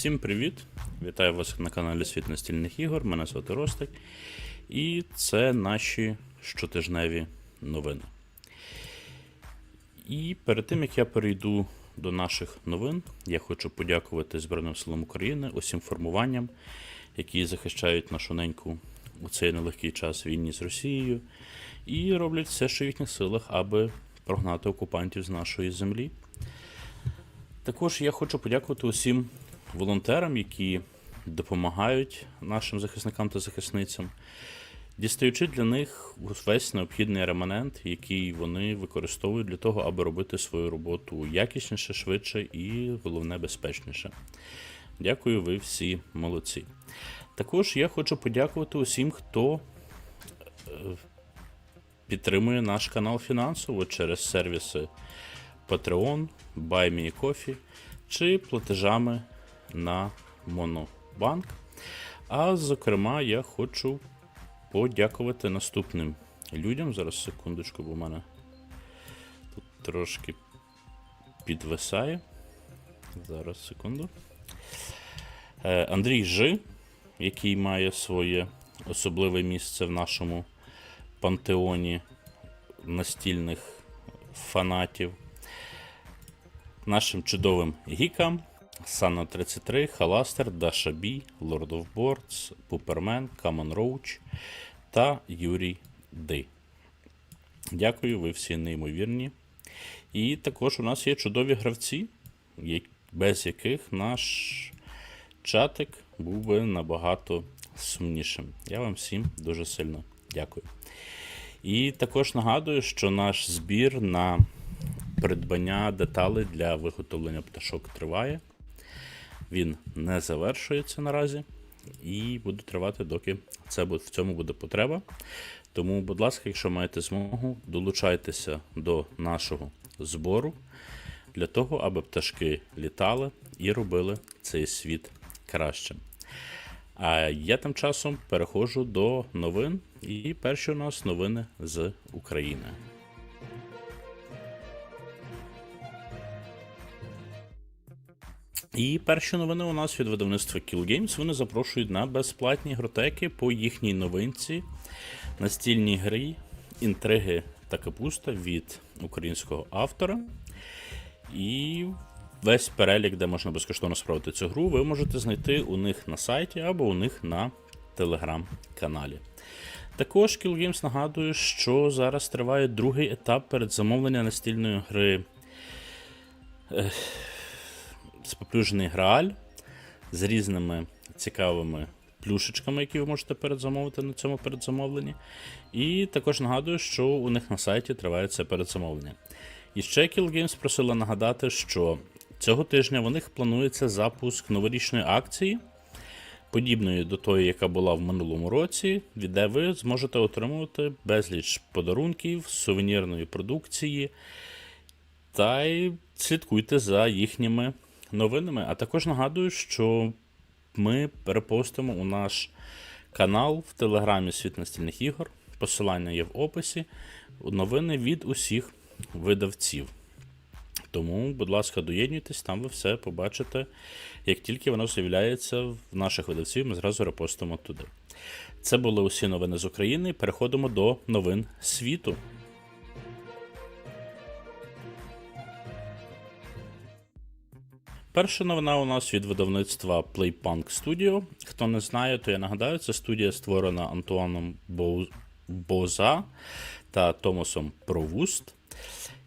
Всім привіт! Вітаю вас на каналі Світ настільних ігор. Мене звати Ростик. І це наші щотижневі новини. І перед тим як я перейду до наших новин, я хочу подякувати Збройним силам України, усім формуванням, які захищають нашу неньку у цей нелегкий час війні з Росією, і роблять все, що в їхніх силах, аби прогнати окупантів з нашої землі. Також я хочу подякувати усім волонтерам, які допомагають нашим захисникам та захисницям, дістаючи для них весь необхідний реманент, який вони використовують для того, аби робити свою роботу якісніше, швидше і головне безпечніше. Дякую, ви всі молодці. Також я хочу подякувати усім, хто е, підтримує наш канал фінансово через сервіси Patreon, BuyMeCoffee чи платежами на Монобанк. А зокрема, я хочу подякувати наступним людям. Зараз секундочку, бо в мене тут трошки підвисає. Зараз секунду. Е, Андрій Жи, який має своє особливе місце в нашому пантеоні настільних фанатів. Нашим чудовим гікам Сана 33, Халастер, Даша Бі, Lord of Boards, Пупермен, Камон Роуч та Юрій Ди. Дякую, ви всі неймовірні. І також у нас є чудові гравці, без яких наш чатик був би набагато сумнішим. Я вам всім дуже сильно дякую. І також нагадую, що наш збір на придбання деталей для виготовлення пташок триває. Він не завершується наразі і буде тривати, доки це буде, в цьому буде потреба. Тому, будь ласка, якщо маєте змогу, долучайтеся до нашого збору для того, аби пташки літали і робили цей світ кращим. А я тим часом переходжу до новин. І перші у нас новини з України. І перші новини у нас від видавництва Kill Games. Вони запрошують на безплатні гротеки по їхній новинці, настільній грі, інтриги та капуста від українського автора. І весь перелік, де можна безкоштовно справити цю гру, ви можете знайти у них на сайті або у них на телеграм-каналі. Також Kill Games нагадує, що зараз триває другий етап перед замовлення настільної гри Споплюжений Грааль з різними цікавими плюшечками, які ви можете передзамовити на цьому передзамовленні. І також нагадую, що у них на сайті триває це передзамовлення. І ще Kill Games просила нагадати, що цього тижня у них планується запуск новорічної акції, подібної до тої, яка була в минулому році, де ви зможете отримувати безліч подарунків, сувенірної продукції. Та й слідкуйте за їхніми новинами. А також нагадую, що ми перепостимо у наш канал в Телеграмі Світ настільних ігор. Посилання є в описі. Новини від усіх видавців. Тому, будь ласка, доєднуйтесь, там ви все побачите. Як тільки воно з'являється в наших видавців, ми зразу репостимо туди. Це були усі новини з України. Переходимо до новин світу. Перша новина у нас від видавництва Playpunk Studio. Хто не знає, то я нагадаю, це студія створена Антуаном Боза та Томасом Провуст.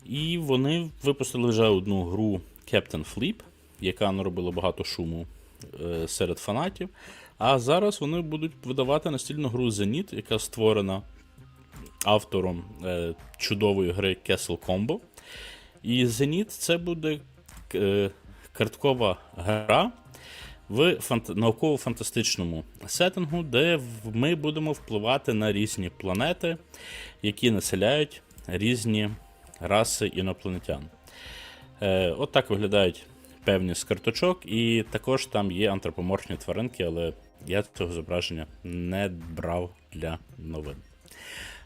І вони випустили вже одну гру Captain Flip, яка наробила багато шуму е, серед фанатів. А зараз вони будуть видавати настільну гру Zenith, яка створена автором е, чудової гри Castle Combo. І Zenith це буде е, карткова гра в фант- науково-фантастичному сеттингу, де ми будемо впливати на різні планети, які населяють різні раси інопланетян. Е, от так виглядають певні з карточок, і також там є антропоморфні тваринки, але я цього зображення не брав для новин.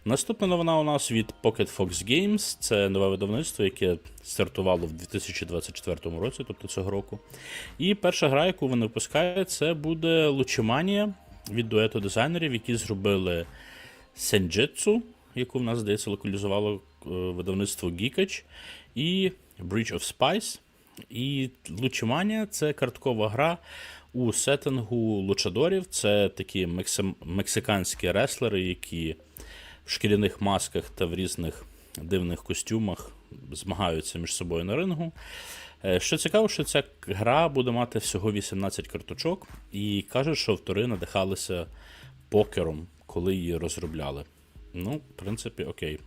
Наступна новина у нас від Pocket Fox Games. Це нове видавництво, яке стартувало в 2024 році, тобто цього року. І перша гра, яку вони випускають, це буде Лучиманія від дуету дизайнерів, які зробили Senjutsu, яку в нас, здається, локалізувало е, видавництво Geekage, і Bridge of Spice. І Лучиманія це карткова гра у сеттингу лучадорів. Це такі мексиканські реслери, які в шкіряних масках та в різних дивних костюмах змагаються між собою на рингу. Е, Що цікаво, що ця гра буде мати всього 18 карточок, і кажуть, що автори надихалися покером, коли її розробляли. Ну, в принципі, окей.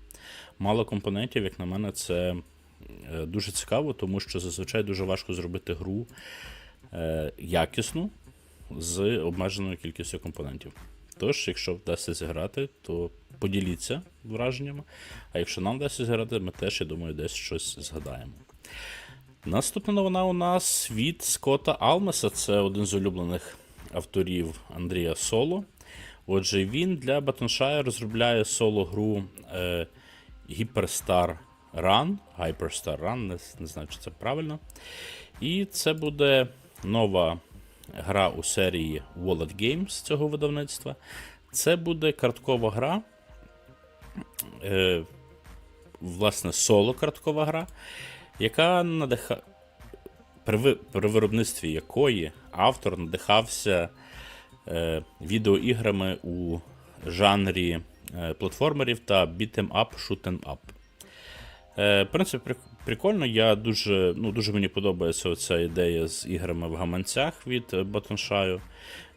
Мало компонентів, як на мене, це е, дуже цікаво, тому що зазвичай дуже важко зробити гру е, якісну з обмеженою кількістю компонентів. Тож, якщо вдасться зіграти, то поділіться враженнями. А якщо нам вдасться зіграти, ми теж, я думаю, десь щось згадаємо. Наступна новина у нас від Скотта Алмеса. Це один з улюблених авторів Андрія Соло. Отже, він для Battleshire розробляє соло-гру е, Hyperstar Run. Hyperstar Run, не, не знаю, чи це правильно. І це буде нова гра у серії Wallet Games цього видавництва. Це буде карткова гра. Е, власне, соло-карткова гра, яка надиха... при, при виробництві якої автор надихався е, відеоіграми у жанрі е, платформерів та beat'em up, shoot'em up. Е, прик- прикольно. Я дуже, ну, дуже мені подобається оця ідея з іграми в гаманцях від е, Battleshire.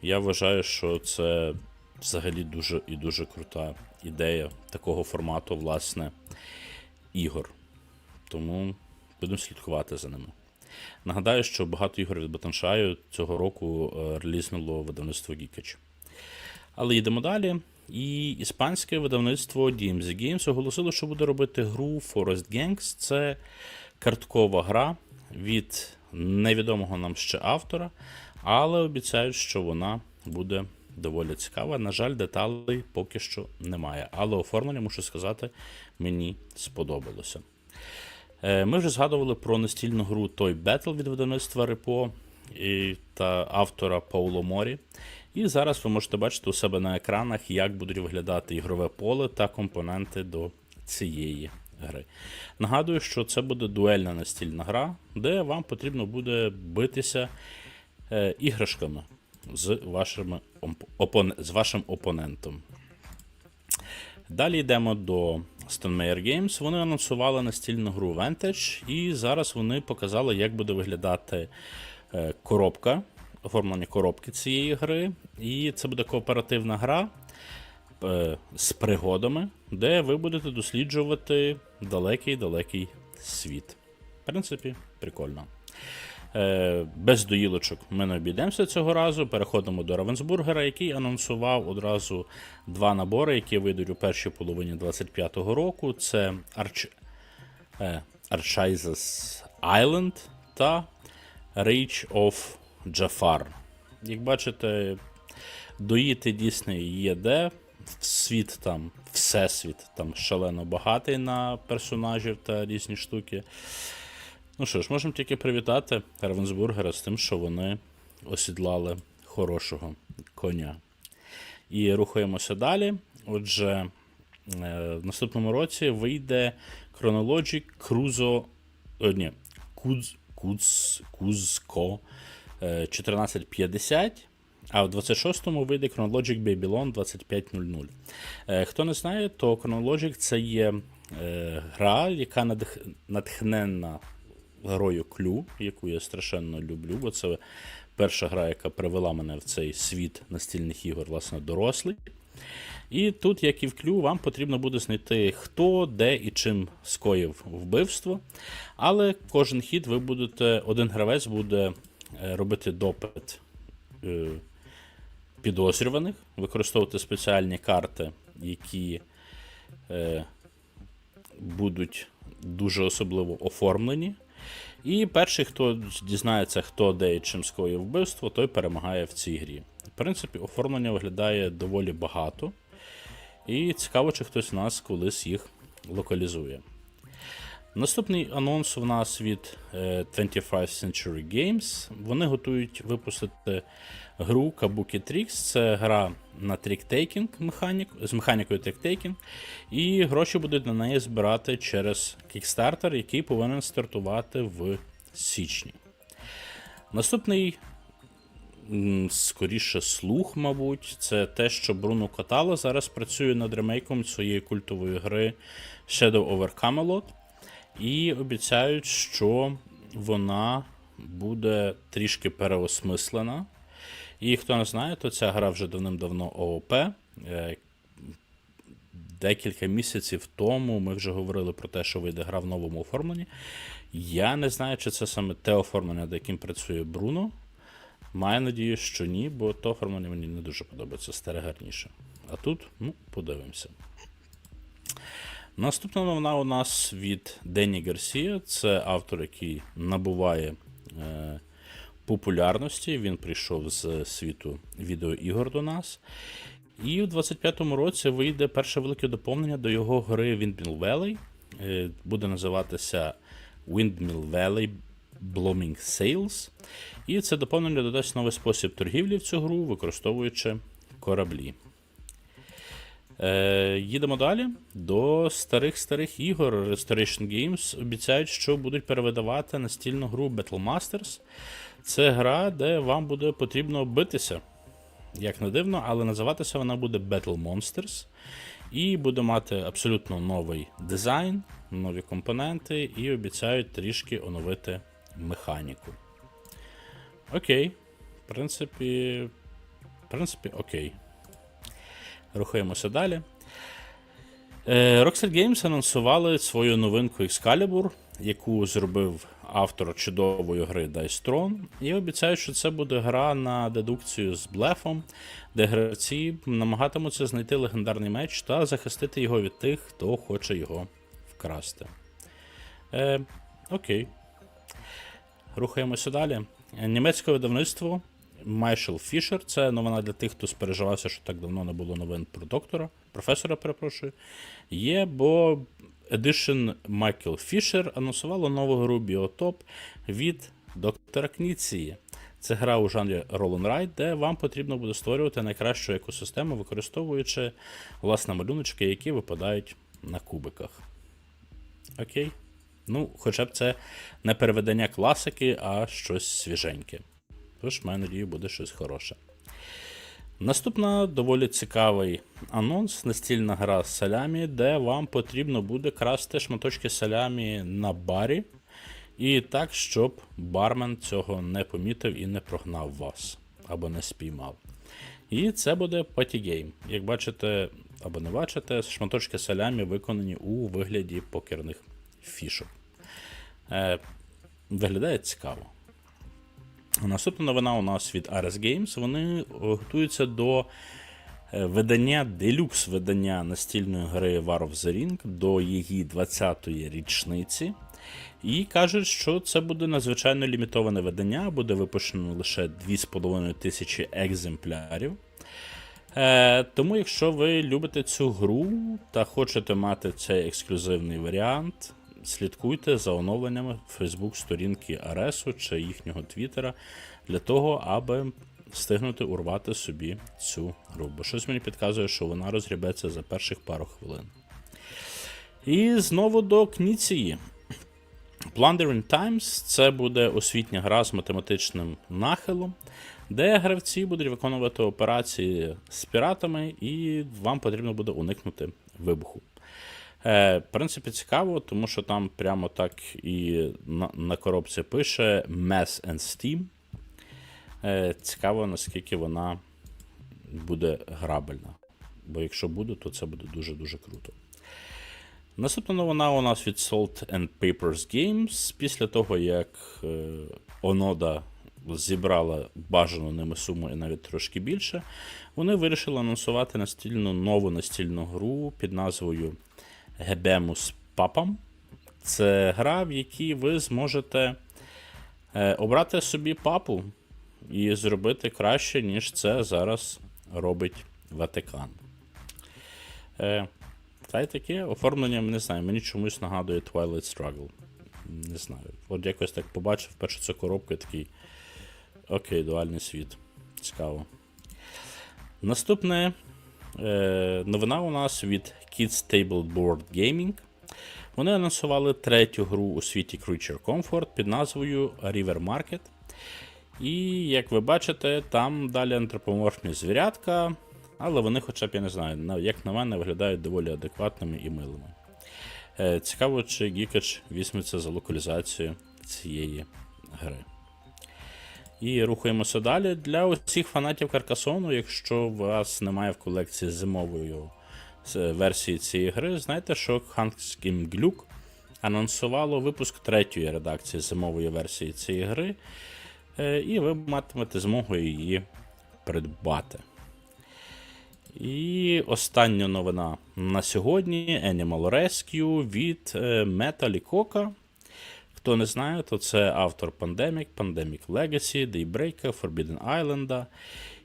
Я вважаю, що це взагалі дуже і дуже крута ідея такого формату, власне, ігор. Тому будемо слідкувати за ними. Нагадаю, що багато ігор від Battleshire цього року е, релізнуло видавництво Geekage. Але йдемо далі. І іспанське видавництво DMZ Games оголосило, що буде робити гру Forest Gangs. Це карткова гра від невідомого нам ще автора, але обіцяють, що вона буде доволі цікава. На жаль, деталей поки що немає. Але оформлення, мушу сказати, мені сподобалося. Е, Ми вже згадували про настільну гру Toy Battle від видавництва Репо та автора Пауло Морі. І зараз ви можете бачити у себе на екранах, як будуть виглядати ігрове поле та компоненти до цієї гри. Нагадую, що це буде дуельна настільна гра, де вам потрібно буде битися е, іграшками з, вашими, опон- з вашим опонентом. Далі йдемо до Stonemeyer Games. Вони анонсували настільну гру Vantage, і зараз вони показали, як буде виглядати е, коробка, оформлення коробки цієї гри. І це буде кооперативна гра е, з пригодами, де ви будете досліджувати далекий-далекий світ. В принципі, прикольно. Е, Без доїлочок ми не обійдемося цього разу. Переходимо до Равенсбургера, який анонсував одразу два набори, які вийдуть у першій половині 25-го року. Це Arch... е, Archizes Island та Reach of Jafar. Як бачите, доїти дійсно є де. Світ там, всесвіт там шалено багатий на персонажів та різні штуки. Ну що ж, можемо тільки привітати Равенсбургера з тим, що вони осідлали хорошого коня. І рухаємося далі. Отже, е, в наступному році вийде Chronologic Cruzo. О, ні, Куз, Куз, е, 1450. А в 26-му вийде Chronologic Babylon 2500. Е, Хто не знає, то Chronologic це є е, гра, яка натхненна грою Клю, яку я страшенно люблю, бо це перша гра, яка привела мене в цей світ настільних ігор, власне, дорослий. І тут, як і в клю, вам потрібно буде знайти, хто, де і чим скоїв вбивство. Але кожен хід ви будете, один гравець буде робити допит е, підозрюваних, використовувати спеціальні карти, які е, будуть дуже особливо оформлені. І перший, хто дізнається, хто де і чим скоїв вбивство, той перемагає в цій грі. В принципі, оформлення виглядає доволі багато. І цікаво, чи хтось з нас колись їх локалізує. Наступний анонс у нас від е, 25 Century Games. Вони готують випустити гру Kabuki Tricks. Це гра на тріктейкінг механік, з механікою тріктейкінг. І гроші будуть на неї збирати через Kickstarter, який повинен стартувати в січні. Наступний, скоріше, слух, мабуть, це те, що Бруно Катало зараз працює над ремейком своєї культової гри Shadow over Camelot. І обіцяють, що вона буде трішки переосмислена. І хто не знає, то ця гра вже давним-давно ООП. Е, Декілька місяців тому ми вже говорили про те, що вийде гра в новому оформленні. Я не знаю, чи це саме те оформлення, над яким працює Бруно. Маю надію, що ні, бо то оформлення мені не дуже подобається, старе гарніше. А тут, ну, подивимося. Наступна новина у нас від Дені Гарсія. Це автор, який набуває е, популярності. Він прийшов з світу відеоігор до нас. І у 25-му році вийде перше велике доповнення до його гри Windmill Valley. Е, буде називатися Windmill Valley Blooming Sales. І це доповнення додасть новий спосіб торгівлі в цю гру, використовуючи кораблі. Е, їдемо далі до старих-старих ігор. Restoration Games обіцяють, що будуть перевидавати настільну гру Battle Masters. Це гра, де вам буде потрібно битися. Як не дивно, але називатися вона буде Battle Monsters. І буде мати абсолютно новий дизайн, нові компоненти, і обіцяють трішки оновити механіку. Окей. В принципі, в принципі, окей. Рухаємося далі. Е, Rockstar Games анонсували свою новинку Excalibur, яку зробив автор чудової гри Dice Throne, і обіцяють, що це буде гра на дедукцію з блефом, де гравці намагатимуться знайти легендарний меч та захистити його від тих, хто хоче його вкрасти. Е, Окей. Рухаємося далі. Німецьке видавництво Майшел Фішер. Це новина для тих, хто спереживався, що так давно не було новин про доктора, професора, перепрошую. Є, бо Edition Майкл Фішер анонсувало нову гру Біотоп від доктора Кніції. Це гра у жанрі Roll and Ride, де вам потрібно буде створювати найкращу екосистему, використовуючи власне малюночки, які випадають на кубиках. Окей. Ну, хоча б це не переведення класики, а щось свіженьке. Тож, маю надію, буде щось хороше. Наступна доволі цікавий анонс настільна гра з салямі, де вам потрібно буде красти шматочки салямі на барі. І так, щоб бармен цього не помітив і не прогнав вас або не спіймав. І це буде патігейм. Як бачите, або не бачите, шматочки салямі виконані у вигляді покерних фішок. Е, Виглядає цікаво. Наступна новина у нас від Ares Games. Вони готуються до е, видання делюкс видання настільної гри War of the Ring до її 20-ї річниці. І кажуть, що це буде надзвичайно лімітоване видання, буде випущено лише 2,5 тисячі екземплярів. Е, Тому, якщо ви любите цю гру та хочете мати цей ексклюзивний варіант, слідкуйте за оновленнями Facebook сторінки Аресу чи їхнього Твіттера для того, аби встигнути урвати собі цю гру. Бо щось мені підказує, що вона розгрібеться за перших пару хвилин. І знову до Кніції. Plundering Times це буде освітня гра з математичним нахилом, де гравці будуть виконувати операції з піратами, і вам потрібно буде уникнути вибуху. Е, В принципі, цікаво, тому що там прямо так і на, на коробці пише Mass and Steam. Е, Цікаво, наскільки вона буде грабельна. Бо якщо буде, то це буде дуже-дуже круто. Наступна новина у нас від Salt and Papers Games. Після того, як е, Онода зібрала бажану ними суму і навіть трошки більше, вони вирішили анонсувати настільну нову настільну гру під назвою Gebemus Papam. Це гра, в якій ви зможете е, обрати собі папу і зробити краще, ніж це зараз робить Ватикан. Е, та й таке оформлення, не знаю, мені чомусь нагадує Twilight Struggle. Не знаю. От якось так побачив, перше це коробка такий. Окей, дуальний світ. Цікаво. Наступне новина у нас від Kids Table Board Gaming. Вони анонсували третю гру у світі Creature Comfort під назвою River Market. І, як ви бачите, там далі антропоморфні звірятка, але вони, хоча б, я не знаю, як на мене, виглядають доволі адекватними і милими. Е, цікаво, чи Geekage візьметься за локалізацію цієї гри. І рухаємося далі. Для усіх фанатів Каркасону, якщо у вас немає в колекції зимової е, версії цієї гри, знайте, що Ханкським Глюк анонсувало випуск третьої редакції зимової версії цієї гри, е, і ви матимете змогу її придбати. І остання новина на сьогодні Animal Rescue від Coca. Хто не знає, то це автор Pandemic, Pandemic Legacy, Daybreaker, Forbidden Island.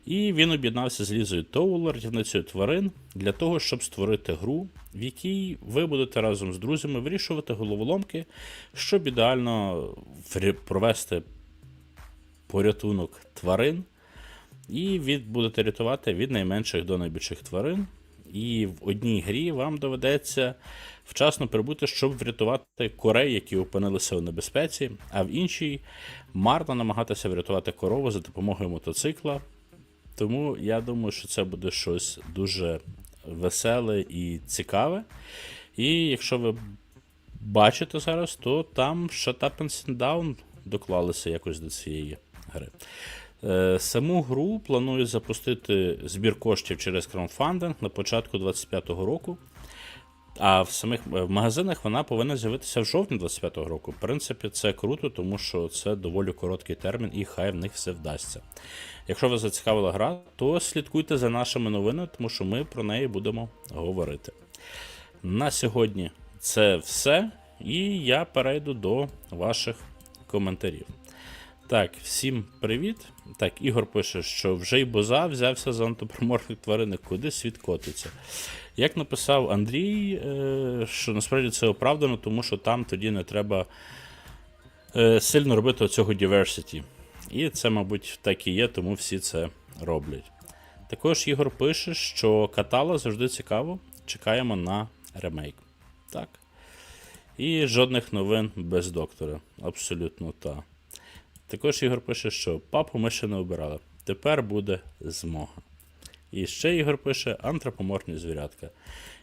І він об'єднався з Лізою Тоулер, рятівницею тварин, для того, щоб створити гру, в якій ви будете разом з друзями вирішувати головоломки, щоб ідеально провести порятунок тварин. І від, будете рятувати від найменших до найбільших тварин. І в одній грі вам доведеться вчасно прибути, щоб врятувати корей, які опинилися у небезпеці, а в іншій марно намагатися врятувати корову за допомогою мотоцикла. Тому я думаю, що це буде щось дуже веселе і цікаве. І якщо ви бачите зараз, то там Shut Up and Sit Down доклалися якось до цієї гри. Е, Саму гру планують запустити збір коштів через краудфандинг на початку 2025 року. А в самих е, в магазинах вона повинна з'явитися в жовтні 25-го року. В принципі, це круто, тому що це доволі короткий термін, і хай в них все вдасться. Якщо вас зацікавила гра, то слідкуйте за нашими новинами, тому що ми про неї будемо говорити. На сьогодні це все, і я перейду до ваших коментарів. Так, всім привіт. Так, Ігор пише, що вже й боза взявся за антропоморфних тварин, куди світ котиться. Як написав Андрій, е, що насправді це оправдано, тому що там тоді не треба е, сильно робити цього diversity. І це, мабуть, так і є, тому всі це роблять. Також Ігор пише, що катала завжди цікаво. Чекаємо на ремейк. Так. І жодних новин без доктора. Абсолютно так. Також Ігор пише, що папу ми ще не обирали. Тепер буде змога. І ще Ігор пише антропоморфні звірятка.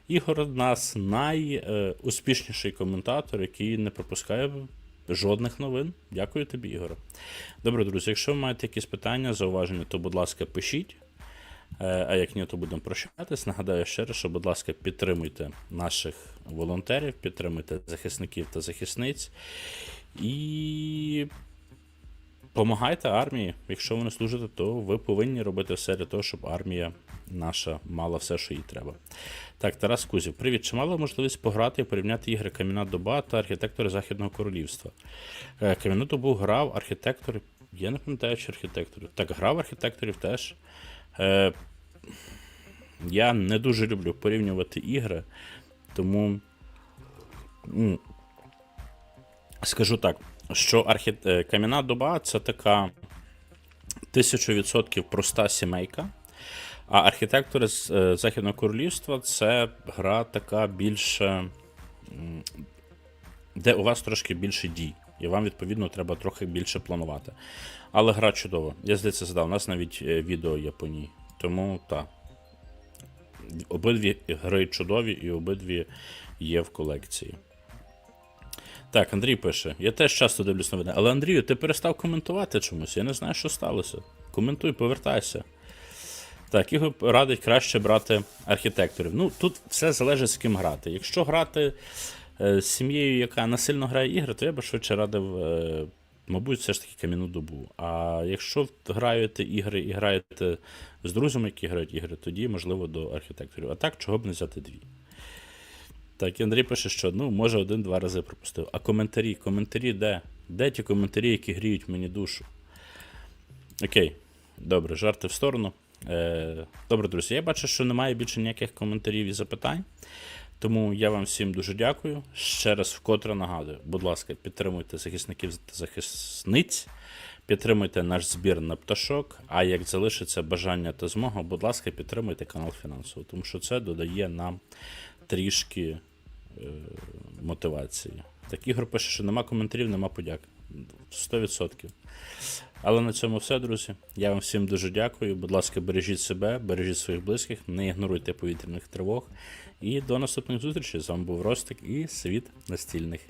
Ігор у нас найуспішніший коментатор, який не пропускає жодних новин. Дякую тобі, Ігоре. Добре, друзі, якщо ви маєте якісь питання, зауваження, то, будь ласка, пишіть. Е, А як ні, то будемо прощатись. Нагадаю ще раз, що, будь ласка, підтримуйте наших волонтерів, підтримуйте захисників та захисниць. І Помагайте армії. Якщо ви не служите, то ви повинні робити все для того, щоб армія наша мала все, що їй треба. Так, Тарас Кузів, привіт. Чи мали можливість пограти і порівняти ігри Кам'яна доба та архітектори Західного Королівства? Е, Кам'яну добу грав архітектор. Я не пам'ятаю, чи архітекторів. Так, грав архітекторів теж. Е, я не дуже люблю порівнювати ігри, тому. Скажу так, що архі... е, Кам'яна доба це така 1000% проста сімейка. А архітектори з е, Західного Королівства це гра така більше, де у вас трошки більше дій. І вам, відповідно, треба трохи більше планувати. Але гра чудова. Я здається, задав. У нас навіть е, відео є по ній. Тому так. Обидві гри чудові і обидві є в колекції. Так, Андрій пише: я теж часто дивлюсь новини, але Андрію, ти перестав коментувати чомусь. Я не знаю, що сталося. Коментуй, повертайся. Так, Ігор радить краще брати архітекторів. Ну, тут все залежить з ким грати. Якщо грати е, з сім'єю, яка насильно грає ігри, то я би швидше радив, е, мабуть, все ж таки кам'яну добу. А якщо граєте ігри і граєте з друзями, які грають ігри, тоді можливо до архітекторів. А так, чого б не взяти дві. Так, Андрій пише, що ну, може один-два рази пропустив. А коментарі? Коментарі де? Де ті коментарі, які гріють мені душу? Окей, добре, жарти в сторону. Е, Добре, друзі, я бачу, що немає більше ніяких коментарів і запитань. Тому я вам всім дуже дякую. Ще раз вкотре нагадую, будь ласка, підтримуйте захисників та захисниць, підтримуйте наш збір на пташок. А як залишиться бажання та змога, будь ласка, підтримуйте канал фінансово, тому що це додає нам трішки е, мотивації. Так, Ігор пише, що нема коментарів, нема подяк. 100%. Але на цьому все, друзі. Я вам всім дуже дякую. Будь ласка, бережіть себе, бережіть своїх близьких, не ігноруйте повітряних тривог. І до наступних зустрічей. З вами був Ростик і світ настільних